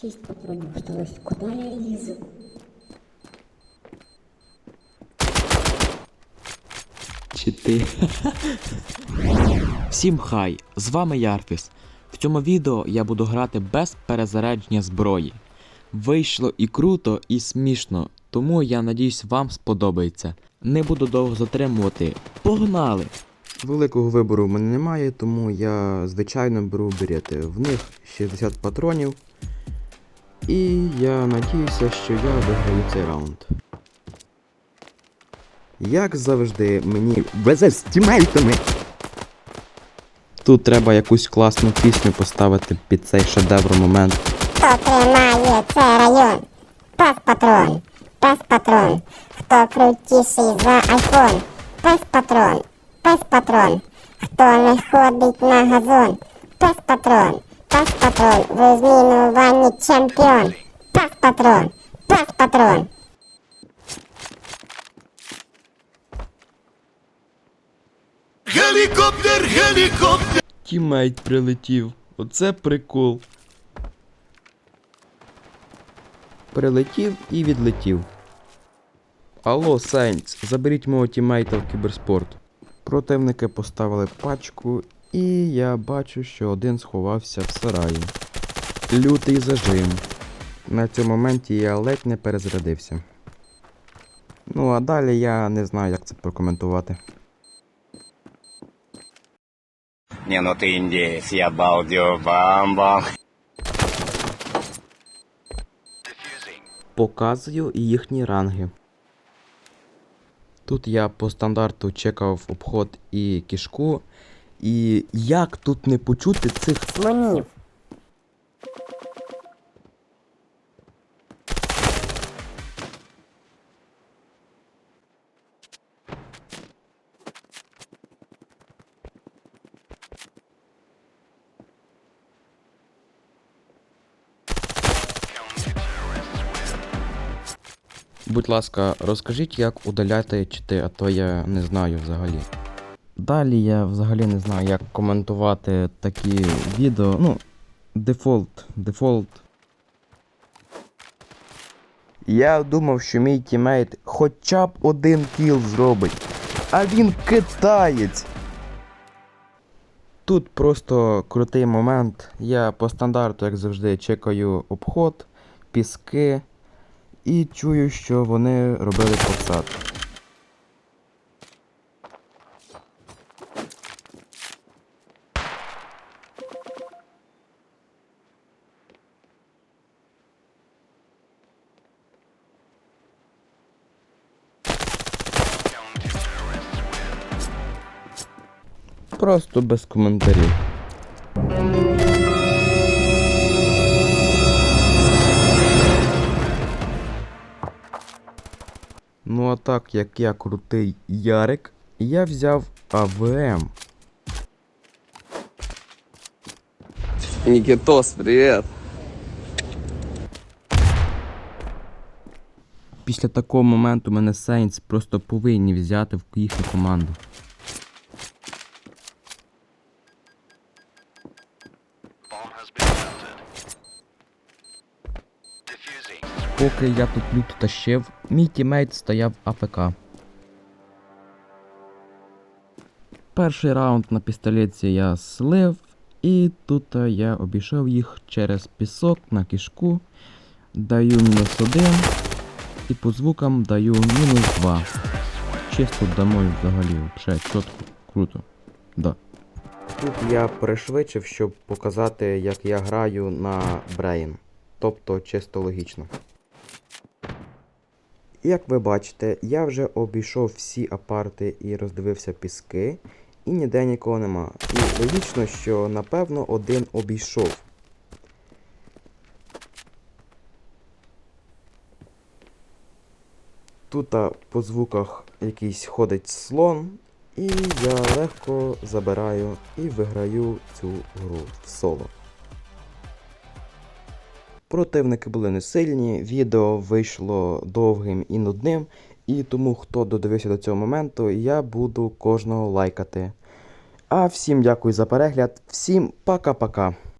Шість патронів осталось. Куди я лізу? Чи ти? Всім хай! З вами Ярфіс. В цьому відео я буду грати без перезарядження зброї. Вийшло і круто, і смішно, тому я надіюсь вам сподобається. Не буду довго затримувати. Погнали! Великого вибору в мене немає, тому я звичайно беру берети. В них 60 патронів. І я надіюся, що я виграю цей раунд. Як завжди, мені везе з тімейтами. Тут треба якусь класну пісню поставити під цей шедевр момент. Хто тримає цей район? Пес патрон, пес патрон. Хто крутіший за айфон? Пес патрон, пес патрон. Хто не ходить на газон? Пес патрон, пес патрон. В розмінуванні чемпіон. Пес патрон, пес патрон. Гелікоптер, гелікоптер. Тімейт прилетів. Оце прикол. Прилетів і відлетів. Алло, Сейнтс, заберіть мого тімейта в кіберспорт. Противники поставили пачку, і я бачу, що один сховався в сараї. Лютий зажим. На цьому моменті я ледь не перезарядився. Ну а далі я не знаю, як це прокоментувати. Не, ну ты индеец, я балдю, бам-бам. Показую їхні ранги. Тут я по стандарту чекав обход і кішку. І як тут не почути цих Слонів. Будь ласка, розкажіть, як удаляти чити, а то я не знаю взагалі. Далі я взагалі не знаю, як коментувати такі відео. Ну, дефолт, дефолт. Я думав, що мій тімейт хоча б один кіл зробить, а він китаєць. Тут просто крутий момент. Я по стандарту, як завжди, чекаю обход, піски і чую, що вони робили посад. Просто без коментарів. Ну а так як я крутий Ярик, я взяв АВМ. Никитос, привет. Після такого моменту мене Сейнс просто повинні взяти в їхню команду. Поки я тут лют тащив, мій тімейт стояв АФК. Перший раунд на пістолетці я слив, і тут я обійшов їх через пісок на кишку, даю мінус один, і по звукам даю мінус два. Чисто домой взагалі, взагалі чітко, круто. Да. Тут я пришвидшив, щоб показати, як я граю на Brain. Тобто чисто логічно. Як ви бачите, я вже обійшов всі апарти і роздивився піски, і ніде нікого нема. І логічно, що напевно один обійшов. Тут по звуках якийсь ходить слон, і я легко забираю і виграю цю гру в соло. Противники були не сильні, відео вийшло довгим і нудним, і тому, хто додивився до цього моменту, я буду кожного лайкати. А всім дякую за перегляд, всім пока-пока.